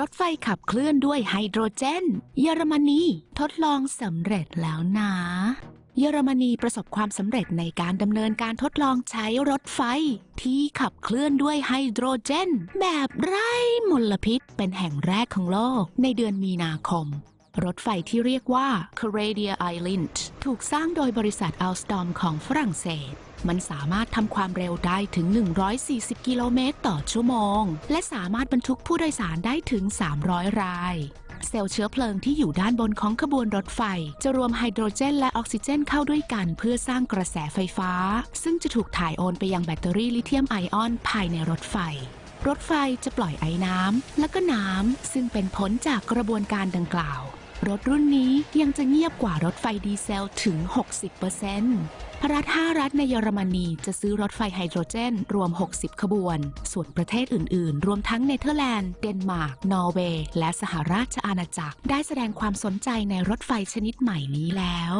รถไฟขับเคลื่อนด้วยไฮโดรเจน เยอรมนีทดลองสำเร็จแล้วนะ เยอรมนีประสบความสำเร็จในการดำเนินการทดลองใช้รถไฟ ที่ขับเคลื่อนด้วยไฮโดรเจน แบบไร้มลพิษเป็นแห่งแรกของโลกในเดือนมีนาคม รถไฟที่เรียกว่า c a r a d i a Island ถูกสร้างโดยบริษัท Alstom ของฝรั่งเศส มันสามารถทำความเร็วได้ถึง 140 กิโลเมตรต่อชั่วโมง และสามารถบรรทุกผู้โดยสารได้ถึง 300 รายเซลล์เชื้อเพลิงที่อยู่ด้านบนของขบวนรถไฟ จะรวมไฮโดรเจนและออกซิเจนเข้าด้วยกันเพื่อสร้างกระแสไฟฟ้า ซึ่งจะถูกถ่ายโอนไปยังแบตเตอรี่ลิเธียมไอออนภายในรถไฟ รถไฟจะปล่อยไอ้น้ำและก็น้ำซึ่งเป็นผลจากกระบวนการดังกล่าว รถรุ่นนี้ยังจะเงียบกว่ารถไฟดีเซลถึง 60%รัฐ5รัฐในเยอรมนีจะซื้อรถไฟไฮโดรเจน รวม 60 ขบวน ส่วนประเทศอื่น ๆ รวมทั้งเนเธอร์แลนด์ เดนมาร์ก นอร์เวย์ และสหราชอาณาจักร ได้แสดงความสนใจในรถไฟชนิดใหม่นี้แล้ว